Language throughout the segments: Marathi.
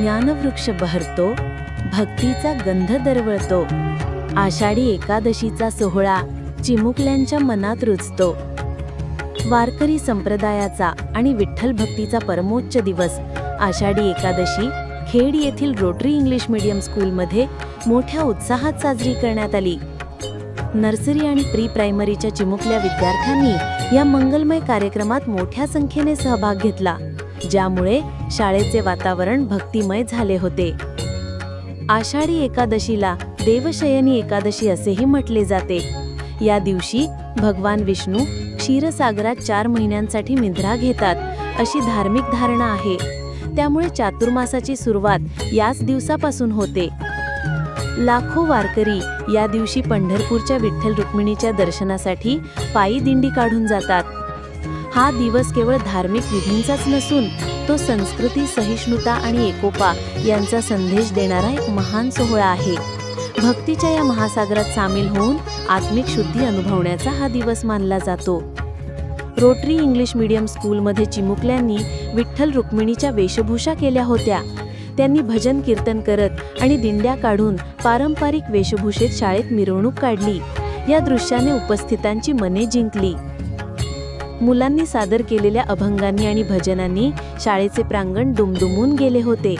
ज्ञानवृक्ष बहरतो भक्तीचा गंध दरवळतो आषाढी एकादशीचा सोहळा चिमुकल्यांच्या मनात रुजतो. वारकरी संप्रदायाचा आणि विठ्ठल भक्तीचा परमोच्च दिवस आषाढी एकादशी खेड येथील रोटरी इंग्लिश मीडियम स्कूलमध्ये मोठ्या उत्साहात साजरी करण्यात आली. नर्सरी आणि प्री प्रायमरीच्या चिमुकल्या विद्यार्थ्यांनी या मंगलमय कार्यक्रमात मोठ्या संख्येने सहभाग घेतला. ज्यामुळे शाळेचे वातावरण भक्तिमय झाले होते. आषाढी एकादशीला देवशयनी एकादशी असेही म्हटले जाते. या दिवशी भगवान विष्णू क्षीरसागरात चार महिन्यांसाठी निद्रा घेतात अशी धार्मिक धारणा आहे. त्यामुळे चातुर्मासाची सुरुवात याच दिवसापासून होते. लाखो वारकरी या दिवशी पंढरपूरच्या विठ्ठल रुक्मिणीच्या दर्शनासाठी पायी दिंडी काढून जातात. हा दिवस केवळ धार्मिक विधींचाच नसून तो संस्कृती सहिष्णुता आणि एकोपा यांचा संदेश देणारा एक महान सोहळा आहे. भक्तीच्या या महासागरात सामील होऊन आत्मिक शुद्धी अनुभवण्याचा हा दिवस मानला जातो. रोटरी इंग्लिश मीडियम स्कूलमध्ये चिमुकल्यांनी विठ्ठल रुक्मिणीच्या वेशभूषा केल्या होत्या. त्यांनी भजन कीर्तन करत आणि दिंड्या काढून पारंपरिक वेशभूषेत शाळेत मिरवणूक काढली. या दृश्याने उपस्थितांची मने जिंकली. मुलांनी सादर केलेल्या अभंगांनी आणि भजनांनी शाळेचे प्रांगण दुमदुमून गेले होते.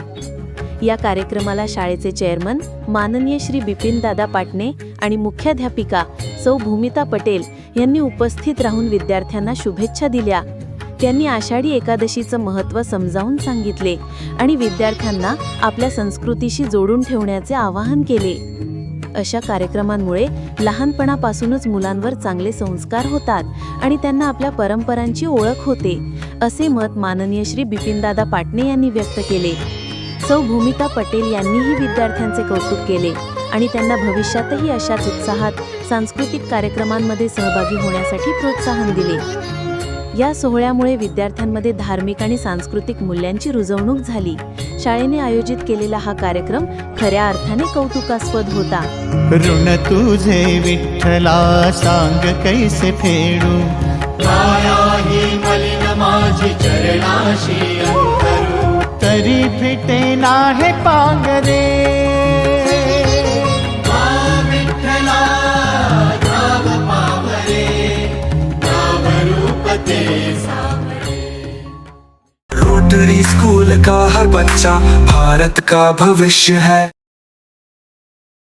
या कार्यक्रमाला शाळेचे चेअरमन माननीय श्री बिपिन दादा पाटणे आणि मुख्याध्यापिका सौ भूमिता पटेल यांनी उपस्थित राहून विद्यार्थ्यांना शुभेच्छा दिल्या. त्यांनी आषाढी एकादशीचं महत्त्व समजावून सांगितले आणि विद्यार्थ्यांना आपल्या संस्कृतीशी जोडून ठेवण्याचे आवाहन केले. अशा कार्यक्रमांमुळे लहानपणापासूनच मुलांवर चांगले संस्कार होतात आणि त्यांना आपल्या परंपरांची ओळख होते असे मत माननीय श्री बिपिनदादा पाटणे यांनी व्यक्त केले. सौ भूमिका पटेल यांनीही विद्यार्थ्यांचे कौतुक केले आणि त्यांना भविष्यातही अशाच उत्साहात सांस्कृतिक कार्यक्रमांमध्ये सहभागी होण्यासाठी प्रोत्साहन दिले. या सोहळ्यामुळे विद्यार्थ्यांमध्ये धार्मिक आणि सांस्कृतिक मूल्यांची रुजवणूक झाली. शाळेने आयोजित केलेला हा कार्यक्रम खऱ्या अर्थाने कौतुकास्पद होता. ऋण तुझे विठ्ठला सांग कैसे फेडू? ही तरी फिटे नाहे पांगरे. स्कूल का हर बच्चा भारत का भविष्य है।